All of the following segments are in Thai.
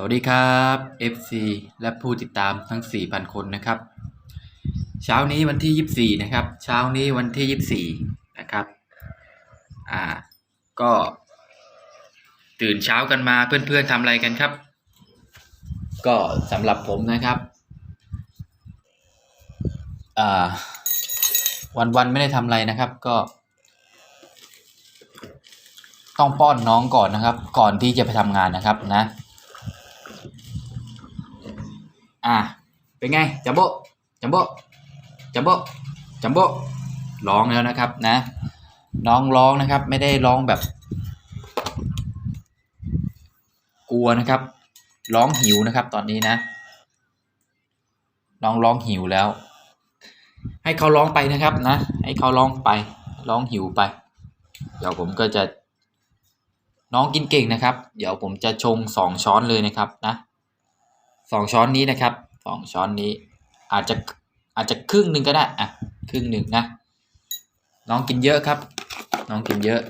สวัสดีครับ FC และผู้ติดตามทั้ง 4,000 คนนะครับ เช้านี้วันที่ 24 นะครับ เช้านี้วันที่ 24 นะครับ อ่า ก็ ตื่นเช้ากันมาเพื่อนๆทำอะไรกันครับ ก็สำหรับผมนะครับ อ่า วันๆไม่ได้ทำอะไรนะครับ ก็ ต้องป้อนน้องก่อนนะครับ ก่อนที่จะไปทำงานนะครับนะ อะเป็นไงจัมโบ้จัมโบ้จัมโบ้จัมโบ้ร้องแล้วนะครับนะ น้องร้องนะครับ ไม่ได้ร้องแบบ กลัวนะครับ ร้องหิวนะครับ ตอนนี้นะ น้องร้องหิวแล้ว ให้เขาร้องไปนะครับนะ ให้เขาร้องไป ร้องหิวไป เดี๋ยวผมก็จะ น้องกินเก่งนะครับ เดี๋ยวผมจะชงสองช้อนเลยนะครับนะ สองช้อนนี้นะครับสองช้อนนี้ อาจจะอาจจะครึ่งหนึ่งก็ได้อะครึ่งหนึ่งนะ น้องกินเยอะครับ น้องกินเยอะ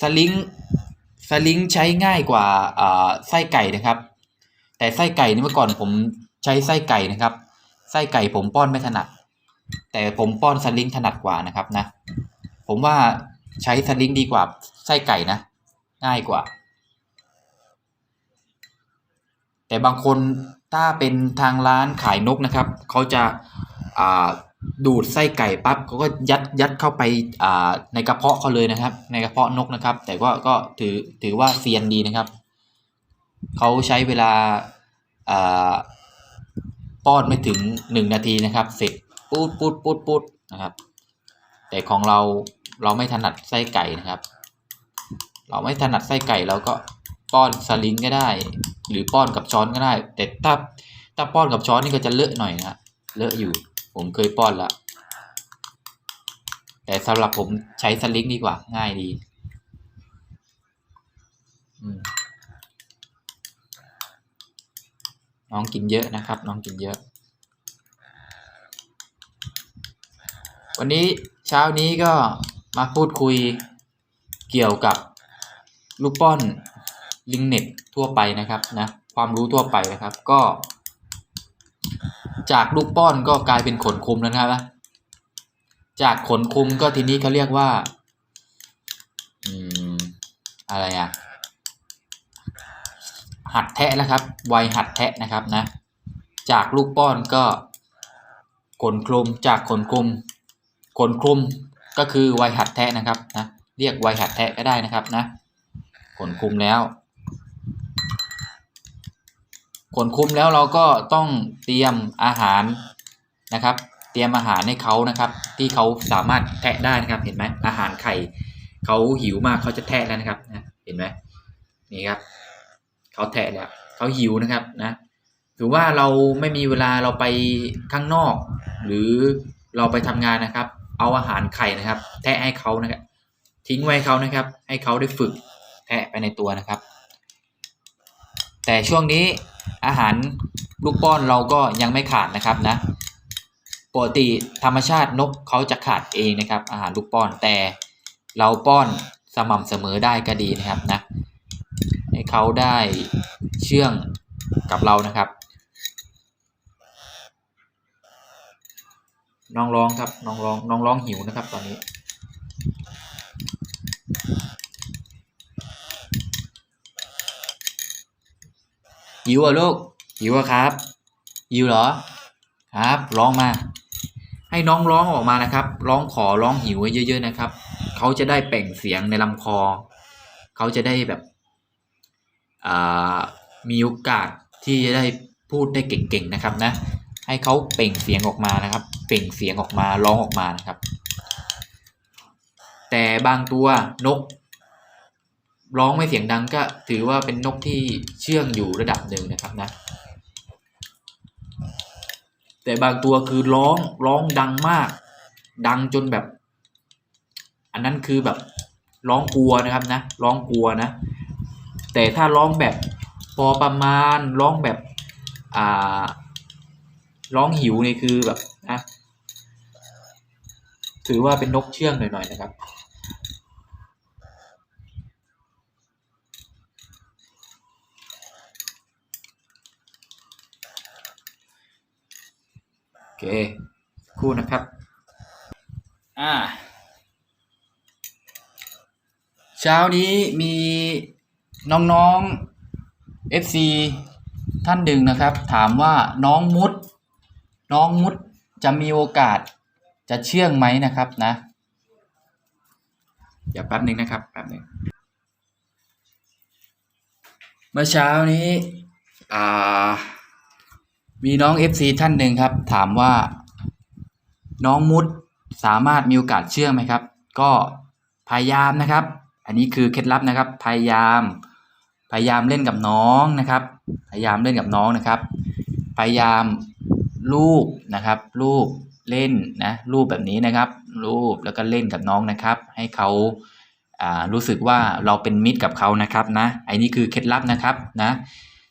สลิงสลิงใช้ง่ายกว่าอ่าไส้ไก่นะครับ แต่ไส้ไก่นี่เมื่อก่อนผมใช้ไส้ไก่นะครับ ไส้ไก่ผมป้อนไม่ถนัด แต่ผมป้อนสลิงถนัดกว่านะครับนะ ผมว่าใช้สลิงดีกว่า ไส้ไก่นะ ง่ายกว่า แต่บางคนถ้าเป็นทางร้านขายนกนะครับเขาจะาดูดไส้ไก่ปั๊บเขาก็ยัดยัดเข้าไปาในกระเพาะเขาเลยนะครับ ในกระเพาะนกนะครับ แต่ว่าก็ถือถือว่าเซียนดีนะครับเขาใช้เวลาาป้อนไม่ถึงหนึ่งนาทีนะครับเสร็จปูดปูดปูดปูดนะครับ แต่ของเราเราไม่ถนัดไส้ไก่นะครับ เราไม่ถนัดไส้ไก่เราก็ป้อนสลิงก็ได้ หรือป้อนกับช้อนก็ได้ แต่ถ้าถ้าป้อนกับช้อนนี่ก็จะเลอะหน่อยนะเลอะอยู่ ผมเคยป้อนละแต่สำหรับผมใช้สลิงดีกว่า ง่ายดีน้องกินเยอะนะครับ น้องกินเยอะ วันนี้เช้านี้ก็มาพูดคุยเกี่ยวกับ ลูกป้อนลิงเน็ตทั่วไปนะครับนะความรู้ทั่วไปนะครับก็ จากลูกป้อนก็กลายเป็นขนคุมแล้วนะครับจากขนคุมก็ทีนี้เขาเรียกว่าอืมอะไรอะหัดแทะนะครับวัยหัดแทะนะครับนะ จากลูกป้อนก็ขนคลุมจากขนคลุมขนคลุมก็คือวัยหัดแทะนะครับนะเรียกวัยหัดแทะก็ได้นะครับนะ ขนคุมแล้ว ขนคุมแล้วเราก็ต้องเตรียมอาหารนะครับ เตรียมอาหารให้เขานะครับ ที่เขาสามารถแทะได้นะครับ เห็นไหมอาหารไข่เขาหิวมากเขาจะแทะแล้วนะครับนะเห็นไหมนี่ครับเขาแทะแล้วเขาหิวนะครับนะถือว่าเราไม่มีเวลาเราไปข้างนอก หรือเราไปทำงานนะครับ เอาอาหารไข่นะครับ แทะให้เขานะครับ ทิ้งไว้เขานะครับ ให้เขาได้ฝึก แทะไปในตัวนะครับ แต่ช่วงนี้อาหารลูกป้อนเราก็ยังไม่ขาดนะครับนะปกติธรรมชาตินกเขาจะขาดเองนะครับ อาหารลูกป้อนแต่เราป้อนสม่ำเสมอได้ก็ดีนะครับนะให้เขาได้เชื่องกับเรานะครับน้องร้องครับน้องร้องน้องร้องหิวนะครับตอนนี้ หิวอะลูกหิวอะครับหิวเหรอครับร้องมา ให้น้องร้องออกมานะครับ ร้องขอร้องหิวเยอะ ๆ นะครับ เขาจะได้เป่งเสียงในลำคอ เขาจะได้แบบมีโอกาสที่จะได้พูดได้เก่งๆนะครับนะ ให้เขาเป่งเสียงออกมานะครับ เป่งเสียงออกมาร้องออกมานะครับ แต่บางตัวนก ร้องไม่เสียงดังก็ถือว่าเป็นนกที่เชื่องอยู่ระดับหนึ่งนะครับนะ แต่บางตัวคือร้องร้องดังมาก ดังจนแบบ อันนั้นคือแบบร้องกลัวนะครับนะร้องกลัวนะ แต่ถ้าร้องแบบพอประมาณร้องแบบอ่าร้องหิวนี่คือแบบนะถือว่าเป็นนกเชื่องหน่อยๆนะครับ ครู่นะครับ อ่า เช้านี้มีน้องๆ FC ท่านหนึ่งนะครับ ถามว่าน้องมุด น้องมุดจะมีโอกาสจะเชื่องไหมนะครับนะ เดี๋ยวแป๊บหนึ่งนะครับแป๊บหนึ่งเมื่อเช้านี้ อ่า มีน้อง FC ท่านหนึ่งครับ ถามว่า น้องมุดสามารถมีโอกาสเชื่องไหมครับ ก็พยายามนะครับ อันนี้คือเคล็ดลับนะครับ พยายาม พยายามเล่นกับน้องนะครับ พยายามเล่นกับน้องนะครับ พยายามลูบนะครับลูบเล่นนะลูบแบบนี้นะครับลูบแล้วก็เล่นกับน้องนะครับ ให้เขาอ่ารู้สึกว่าเราเป็นมิตรกับเขานะครับนะไอ้นี่คือเคล็ดลับนะครับนะ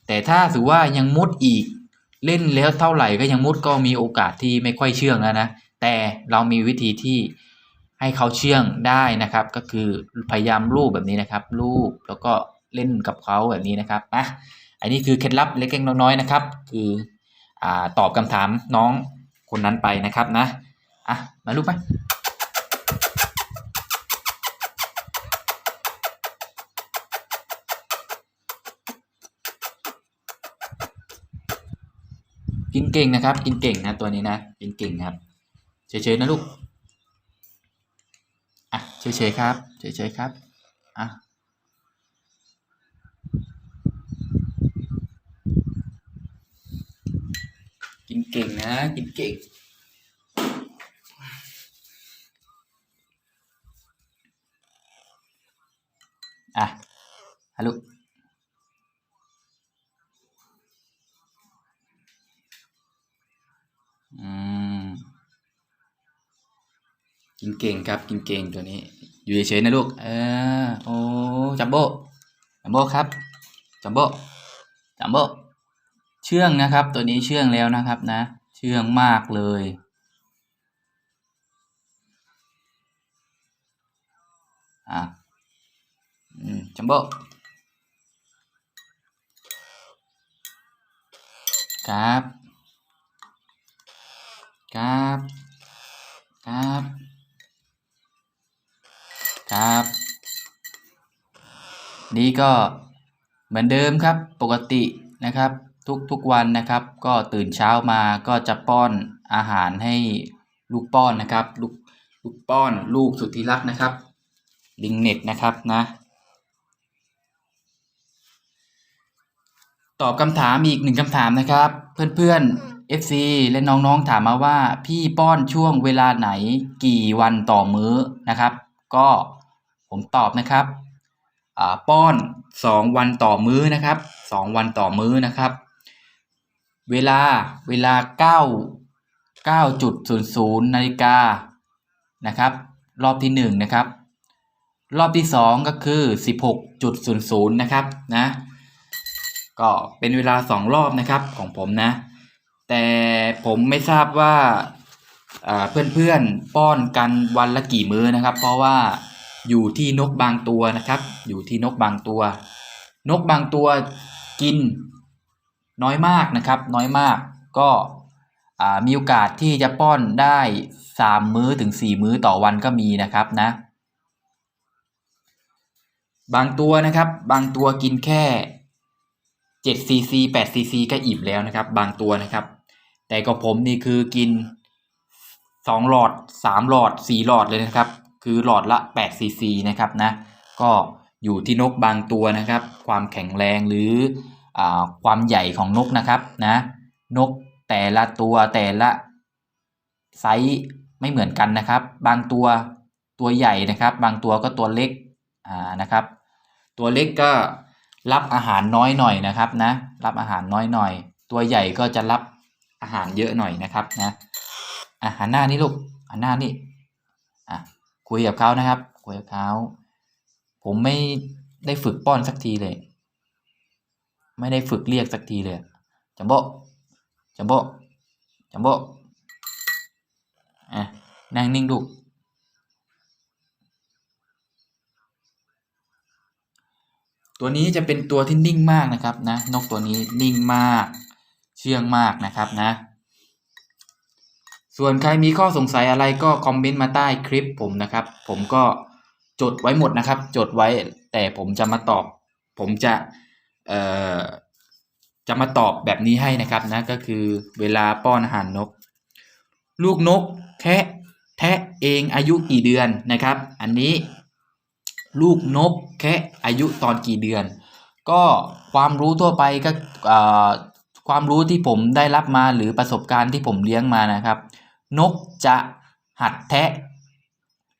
แต่ถ้าถือว่ายังมุดอีก เล่นแล้วเท่าไหร่ก็ยังมุดก็มีโอกาสที่ไม่ค่อยเชื่องแล้วนะ แต่เรามีวิธีที่ให้เขาเชื่องได้นะครับ ก็คือพยายามรูปแบบนี้นะครับ รูปแล้วก็เล่นกับเขาแบบนี้นะครับอะอันนี้คือเคล็ดลับเล็กๆน้อยๆนะครับ คืออ่าตอบคำถามน้องคนนั้นไปนะครับนะอะมาลูกไหม กินเก่งนะครับ กินเก่งนะตัวนี้นะ กินเก่งครับเฉยๆนะลูกอะเฉยๆครับเฉยๆครับอะกินเก่งนะ กินเก่ง กินเก่งครับ กินเก่งตัวนี้ อยู่เฉยๆนะลูก เออ โอ้จัมโบ้จัมโบ้ครับ จัมโบ้จัมโบ้เชื่องนะครับ ตัวนี้เชื่องแล้วนะครับนะ เชื่องมากเลยอะอืมจัมโบ้ครับ ครับ ครับ ครับ นี่ก็เหมือนเดิมครับปกตินะครับ ทุกทุกวันนะครับ ก็ตื่นเช้ามาก็จะป้อนอาหารให้ลูกป้อนนะครับลูกลูกป้อนลูกสุดที่รักนะครับ ลิงเน็ตนะครับนะ ตอบคำถามอีกหนึ่งคำถามนะครับ เพื่อนๆ FC และน้องๆถามมาว่าพี่ป้อนช่วงเวลาไหนกี่วันต่อมื้อนะครับ ก็ ผมตอบนะครับป้อนสองวันต่อมื้อนะครับสองวันต่อมื้อนะครับ เวลาเวลาเก้าเก้าจุดศูนย์ศูนย์นาฬิกานะครับ รอบที่หนึ่งนะครับ รอบที่สองก็คือสิบหกจุดศูนย์ศูนย์นะครับนะก็เป็นเวลาสองรอบนะครับของผมนะ แต่ผมไม่ทราบว่าอ่าเพื่อนๆป้อนกันวันละกี่มื้อนะครับ เพราะว่า อยู่ที่นกบางตัวนะครับ อยู่ที่นกบางตัว นกบางตัวกินน้อยมากนะครับ น้อยมากก็มีโอกาสที่จะป้อนได้สามมื้อถึงสี่มื้อต่อวันก็มีนะครับนะ บางตัวนะครับ บางตัวกินแค่7ซีซี8ซีซีก็อิ่มแล้วนะครับ บางตัวนะครับ แต่ก็ผมนี่คือกิน 2 หลอด 3 หลอด 4 หลอดเลยนะครับ คือหลอดละ8ซีซีนะครับนะก็อยู่ที่นกบางตัวนะครับ ความแข็งแรงหรืออาความใหญ่ของนกนะครับนะนกแต่ละตัวแต่ละไซส์ไม่เหมือนกันนะครับ บางตัวตัวใหญ่นะครับ บางตัวก็ตัวเล็กอ่านะครับ ตัวเล็กก็รับอาหารน้อยหน่อยนะครับนะรับอาหารน้อยหน่อย ตัวใหญ่ก็จะรับอาหารเยอะหน่อยนะครับนะอะหันหน้านี่ลูกอาหันหน้านี่อะ คุยกับเขานะครับ คุยกับเขาผมไม่ได้ฝึกป้อนสักทีเลย ไม่ได้ฝึกเรียกสักทีเลยจัมโบจัมโบจัมโบอะนั่งนิ่งลูตัวนี้จะเป็นตัวที่นิ่งมากนะครับนะ นกตัวนี้นิ่งมาก เชื่องมากนะครับนะ ส่วนใครมีข้อสงสัยอะไรก็คอมเมนต์มาใต้คลิปผมนะครับ ผมก็จดไว้หมดนะครับ จดไว้แต่ผมจะมาตอบ ผมจะเอ่อจะมาตอบแบบนี้ให้นะครับนะก็คือเวลาป้อนอาหารนก ลูกนกแคะแทะเองอายุกี่เดือนนะครับ อันนี้ลูกนกแคะอายุตอนกี่เดือน ก็ความรู้ทั่วไปก็เอ่อความรู้ที่ผมได้รับมาหรือประสบการณ์ที่ผมเลี้ยงมานะครับ นกจะหัดแทะ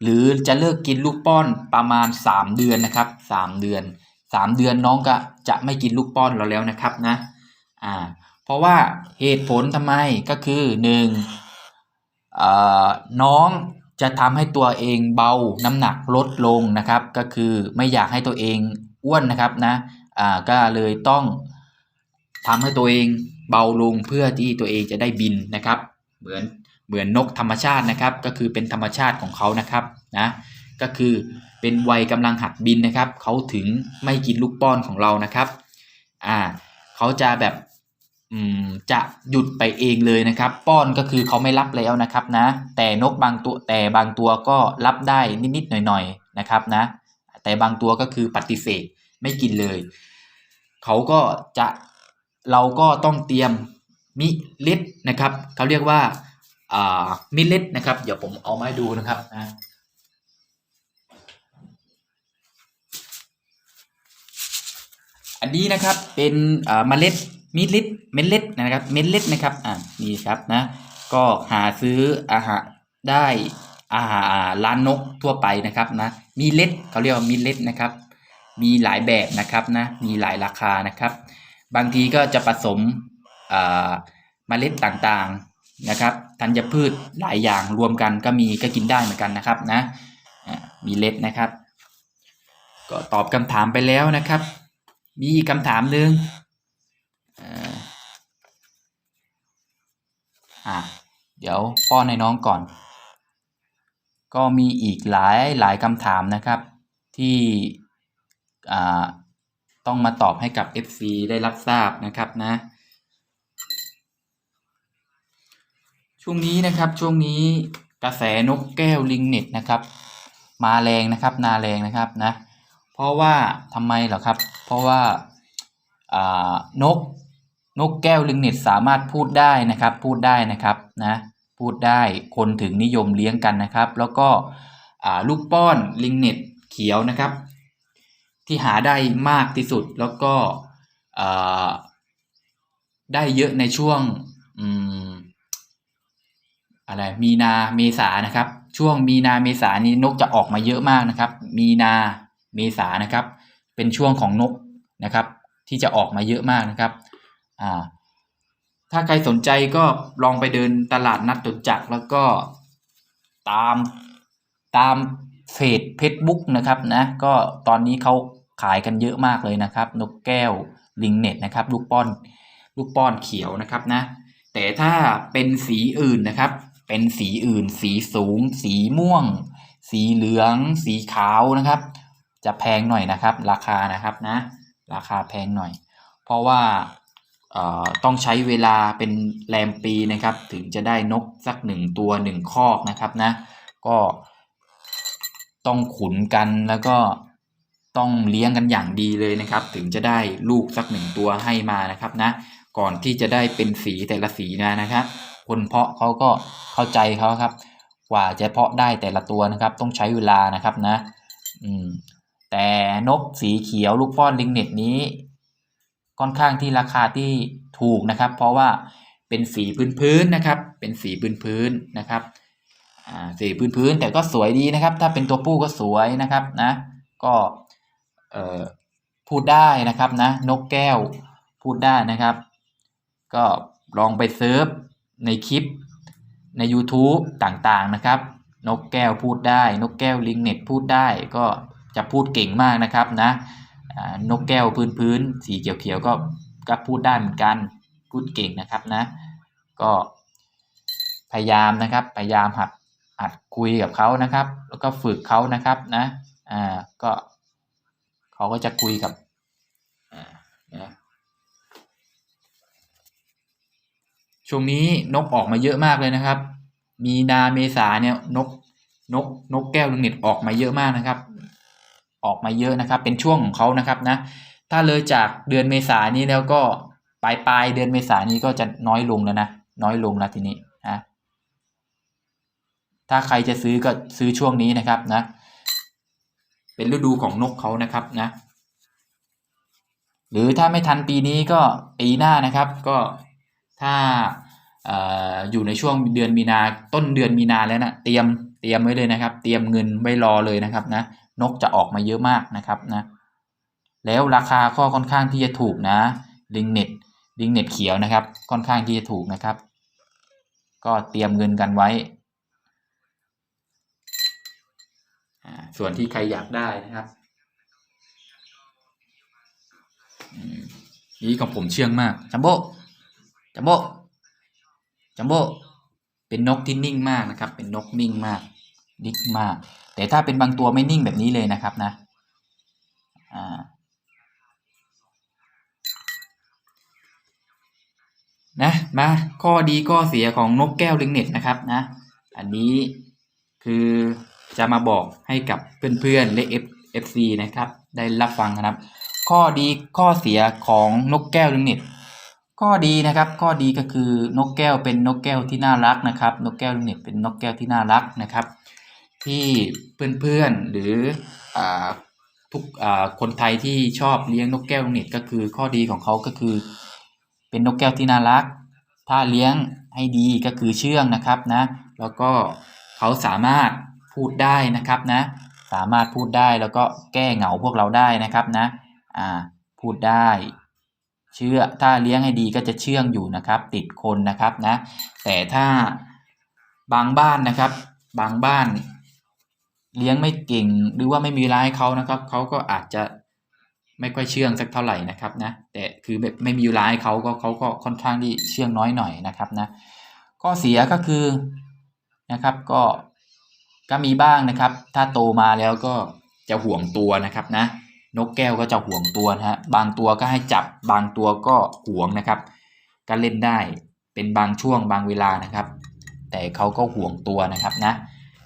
หรือจะเลิกกินลูกป้อนประมาณ 3 เดือนนะครับ 3 เดือน 3 เดือนน้องก็จะไม่กินลูกป้อนเราแล้วนะครับนะอ่าเพราะว่าเหตุผลทำไมก็คือหนึ่งเอ่อน้องจะทำให้ตัวเองเบาน้ำหนักลดลงนะครับ ก็คือไม่อยากให้ตัวเองอ้วนนะครับนะอ่าก็เลยต้องทำให้ตัวเองเบาลงเพื่อที่ตัวเองจะได้บินนะครับ เหมือน เหมือนนกธรรมชาตินะครับ ก็คือเป็นธรรมชาติของเขานะครับนะก็คือเป็นวัยกำลังหัดบินนะครับ เขาถึงไม่กินลูกป้อนของเรานะครับอ่าเขาจะแบบอืมจะหยุดไปเองเลยนะครับ ป้อนก็คือเขาไม่รับแล้วนะครับนะ แต่นกบางตัวแต่บางตัวก็รับได้นิดๆหน่อยๆนะครับนะ แต่บางตัวก็คือปฏิเสธไม่กินเลย เขาก็จะเราก็ต้องเตรียมมิล็ดนะครับเขาเรียกว่า มิลเล็ดนะครับ เดี๋ยวผมเอามาให้ดูนะครับนะอันนี้นะครับเป็นอ่าเมล็ดมิเล็ดเมล็ดนะครับเมล็ดนะครับอ่านี่ครับนะก็หาซื้ออาหารได้อาหารร้านนกทั่วไปนะครับนะมีเล็ดเขาเรียกว่ามีเล็ดนะครับ มีหลายแบบนะครับนะมีหลายราคานะครับ บางทีก็จะผสมเมล็ดต่างๆ นะครับธัญพืชหลายอย่างรวมกันก็มีก็กินได้เหมือนกันนะครับนะมีเล็ดนะครับ ก็ตอบคำถามไปแล้วนะครับ มีอีกคำถามหนึ่งอ่าอ่าเดี๋ยวป้อนให้น้องก่อน ก็มีอีกหลายหลายคำถามนะครับ ที่อ่าต้องมาตอบให้กับ FC ได้รับทราบนะครับนะ ช่วงนี้นะครับช่วงนี้กระแสนกแก้วลิงเน็ตนะครับ มาแรงนะครับนาแรงนะครับนะเพราะว่าทำไมเหรอครับ เพราะว่าอ่านกนกแก้วลิงเน็ตสามารถพูดได้นะครับ พูดได้นะครับนะพูดได้คนถึงนิยมเลี้ยงกันนะครับ แล้วก็ลูกป้อนลิงเน็ตเขียวนะครับ ที่หาได้มากที่สุดแล้วก็ได้เยอะในช่วง อะไรมีนาเมษานะครับ ช่วงมีนาเมษานี้นกจะออกมาเยอะมากนะครับ มีนาเมษานะครับ เป็นช่วงของนกนะครับ ที่จะออกมาเยอะมากนะครับอ่าถ้าใครสนใจก็ลองไปเดินตลาดนัดจตุจักรแล้วก็ตามตามเพจเฟซบุ๊กนะครับนะก็ตอนนี้เขาขายกันเยอะมากเลยนะครับ นกแก้วลิงเน็ตนะครับ ลูกป้อนลูกป้อนเขียวนะครับนะแต่ถ้าเป็นสีอื่นนะครับ เป็นสีอื่น สีสูง สีม่วง สีเหลือง สีขาวนะครับ จะแพงหน่อยนะครับ ราคานะครับนะ ราคาแพงหน่อย เพราะว่าเอ่อต้องใช้เวลาเป็นแรมปีนะครับ ถึงจะได้นกสักหนึ่งตัวหนึ่งคอกนะครับนะ ก็ต้องขุนกันแล้วก็ต้องเลี้ยงกันอย่างดีเลยนะครับ ถึงจะได้ลูกสักหนึ่งตัวให้มานะครับนะ ก่อนที่จะได้เป็นสีแต่ละสีนะนะครับ คนเพาะเขาก็เข้าใจเขาครับ กว่าจะเพาะได้แต่ละตัวนะครับ ต้องใช้เวลานะครับนะอืมแต่นกสีเขียวลูกป้อนลิงเน็ตนี้ ค่อนข้างที่ราคาที่ถูกนะครับ เพราะว่าเป็นสีพื้นๆนะครับ เป็นสีพื้นๆนะครับอ่าสีพื้นๆแต่ก็สวยดีนะครับ ถ้าเป็นตัวผู้ก็สวยนะครับนะก็เอ่อพูดได้นะครับนะนกแก้วพูดได้นะครับ ก็ลองไปเซิร์ช ในคลิปใน YouTube ต่างๆนะครับ นกแก้วพูดได้ นกแก้วลิงเน็ตพูดได้ก็จะพูดเก่งมากนะครับนะนกแก้วพื้นๆสีเขียวๆก็ก็พูดได้เหมือนกันพูดเก่งนะครับนะ ก็พยายามนะครับพยายามหัดหัดคุยกับเขานะครับ แล้วก็ฝึกเขานะครับนะอ่าก็เขาก็จะคุยกับอ่า ช่วงนี้นกออกมาเยอะมากเลยนะครับ มีนาเมษาเนี่ยนกนกนกแก้วลิงเน็ตออกมาเยอะมากนะครับ ออกมาเยอะนะครับ เป็นช่วงของเขานะครับนะ ถ้าเลยจากเดือนเมษานี้แล้วก็ปลายปลายเดือนเมษานี้ก็จะน้อยลงแล้วนะน้อยลงแล้วทีนี้นะถ้าใครจะซื้อก็ซื้อช่วงนี้นะครับนะ เป็นฤดูของนกเขานะครับนะ หรือถ้าไม่ทันปีนี้ก็ปีหน้านะครับ ก็ ถ้าอยู่ในช่วงเดือนมีนาต้นเดือนมีนาแล้วนะเตรียมเตรียมไว้เลยนะครับ เตรียมเงินไว้รอเลยนะครับนะนกจะออกมาเยอะมากนะครับนะแล้วราคาก็ค่อนข้างที่จะถูกนะลิงเน็ตลิงเน็ตเขียวนะครับ ค่อนข้างที่จะถูกนะครับ ก็เตรียมเงินกันไว้ ส่วนที่ใครอยากได้นะครับนี่ของผมเชื่องมากจัมโบ จัมโบ้จัมโบ้เป็นนกที่นิ่งมากนะครับ เป็นนกนิ่งมากนิ่งมาก แต่ถ้าเป็นบางตัวไม่นิ่งแบบนี้เลยนะครับนะอ่านะมาข้อดีข้อเสียของนกแก้วลิงเน็ตนะครับนะ อันนี้คือจะมาบอกให้กับเพื่อนๆและ F FC นะครับ ได้รับฟังนะครับ ข้อดีข้อเสียของนกแก้วลิงเน็ต ข้อดีนะครับข้อดีก็คือนกแก้วเป็นนกแก้วที่น่ารักนะครับ นกแก้วลิงเน็ตเป็นนกแก้วที่น่ารักนะครับ ที่เพื่อนๆหรืออทุกคนไทยที่ชอบเลี้ยงนกแก้วลิงเน็ตก็คือข้อดีของเขาก็คือ เป็นนกแก้วที่น่ารัก ถ้าเลี้ยงให้ดีก็คือเชื่องนะครับนะ แล้วก็เขาสามารถพูดได้นะครับนะ สามารถพูดได้แล้วก็แก้เหงาพวกเราได้นะครับนะ อ่า พูดได้ เชื่อถ้าเลี้ยงให้ดีก็จะเชื่องอยู่นะครับ ติดคนนะครับนะแต่ถ้าบางบ้านนะครับ บางบ้าน เลี้ยงไม่เก่งหรือว่าไม่มีร้ายเขานะครับเขาก็อาจจะไม่ค่อยเชื่องสักเท่าไหร่นะครับนะแต่คือแบบไม่มีร้ายเขาก็เขาก็ค่อนข้างที่เชื่องน้อยหน่อยนะครับนะข้อเสียก็คือนะครับก็ก็มีบ้างนะครับ ถ้าโตมาแล้วก็จะห่วงตัวนะครับนะ นกแก้วก็จะห่วงตัวนะฮะบางตัวก็ให้จับบางตัวก็ห่วงนะครับ ก็เล่นได้เป็นบางช่วงบางเวลานะครับ แต่เขาก็ห่วงตัวนะครับนะ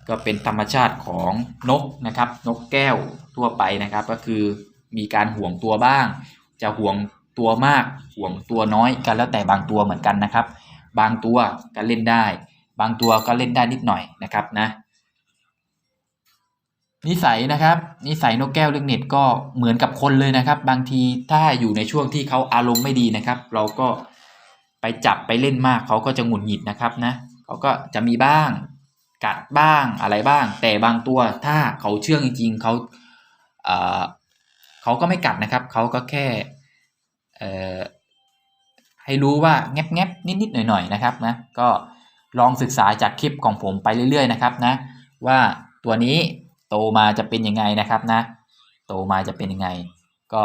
ก็เป็นธรรมชาติของนกนะครับ นกแก้วทั่วไปนะครับ ก็คือมีการห่วงตัวบ้าง จะห่วงตัวมากห่วงตัวน้อยกันแล้วแต่บางตัวเหมือนกันนะครับ บางตัวก็เล่นได้ บางตัวก็เล่นได้นิดหน่อยนะครับนะ นิสัยนะครับ นิสัยนกแก้วเรื่องเน็ตก็เหมือนกับคนเลยนะครับ บางทีถ้าอยู่ในช่วงที่เขาอารมณ์ไม่ดีนะครับ เราก็ไปจับไปเล่นมากเขาก็จะหงุดหงิดนะครับนะเขาก็จะมีบ้าง กัดบ้างอะไรบ้าง แต่บางตัวถ้าเขาเชื่องจริงๆเขาเอ่อเขาก็ไม่กัดนะครับเขาก็แค่เอ่อให้รู้ว่าแงบแงบนิดนิดๆหน่อยหน่อยๆนะครับนะก็ลองศึกษาจากคลิปของผมไปเรื่อย ๆ นะครับนะว่าตัวนี้ โตมาจะเป็นยังไงนะครับนะ โตมาจะเป็นยังไง ก็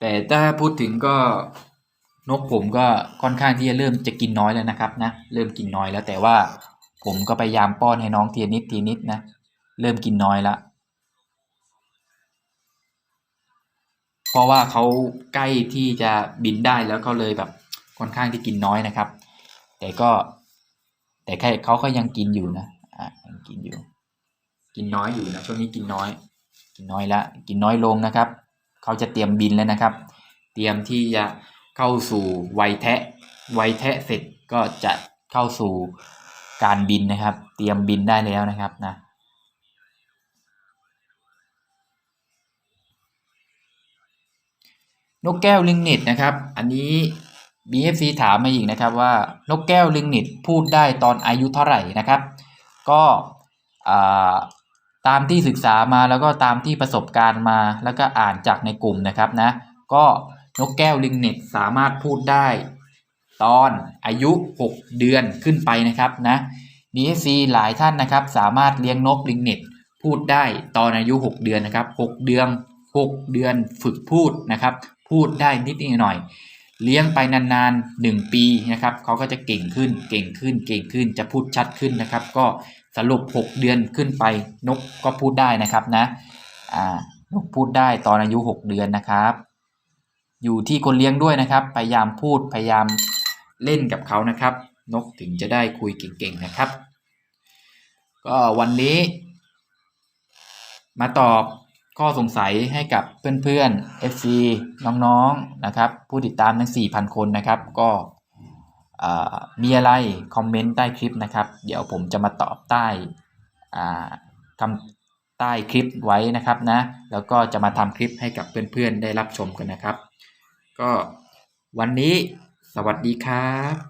แต่ถ้าพูดถึงก็นกผมก็ค่อนข้างที่จะเริ่มจะกินน้อยแล้วนะครับนะ เริ่มกินน้อยแล้วแต่ว่าผมก็พยายามป้อนให้น้องเทีละนิดทีนิดนะ เริ่มกินน้อยละเพราะว่าเขาใกล้ที่จะบินได้แล้วก็เลยแบบค่อนข้างที่กินน้อยนะครับ แต่ก็ แต่แค่เขาก็ยังกินอยู่นะอะยังกินอยู่ กินน้อยอยู่นะช่วงนี้กินน้อย กินน้อยละกินน้อยลงนะครับ เขาจะเตรียมบินแล้วนะครับ เตรียมที่จะเข้าสู่วัยแทะวัยแทะเสร็จก็จะเข้าสู่การบินนะครับ เตรียมบินได้แล้วนะครับนะนกแก้วลิงเน็ตนะครับ อันนี้ BFC ถามมาอีกนะครับว่านกแก้วลิงน็ตพูดได้ตอนอายุเท่าไหร่นะครับ ก็ตามที่ศึกษามาแล้วก็ตามที่ประสบการณ์มาแล้วก็อ่านจากในกลุ่มนะครับนะก็นกแก้วลิงน็ตสามารถพูดได้ ตอนอายุ 6 เดือนขึ้นไปนะครับนะ BFC หลายท่านนะครับ สามารถเลี้ยงนกลิงน็ตพูดได้ตอนอายุ 6 เดือนนะครับ 6 เดือน 6 เดือนฝึกพูดนะครับ พูดได้นิดหน่อย เลี้ยงไปนานๆ 1 ปีนะครับเขาก็จะเก่งขึ้นเก่งขึ้นเก่งขึ้นจะพูดชัดขึ้นนะครับ ก็สรุป 6 เดือนขึ้นไปนกก็พูดได้นะครับนะอ่านกพูดได้ตอนอายุ 6 เดือนนะครับ อยู่ที่คนเลี้ยงด้วยนะครับ พยายามพูดพยายามเล่นกับเขานะครับ นกถึงจะได้คุยเก่งๆนะครับ ก็วันนี้มาตอบ ข้อสงสัยให้กับเพื่อนๆ FC น้องๆนะครับ ผู้ติดตามทั้ง 4,000 คนนะครับ ก็มีอะไรคอมเมนต์ใต้คลิปนะครับ เดี๋ยวผมจะมาตอบใต้อ่าทำใต้คลิปไว้นะครับนะ แล้วก็จะมาทำคลิปให้กับเพื่อนๆ ได้รับชมกันนะครับ ก็วันนี้สวัสดีครับ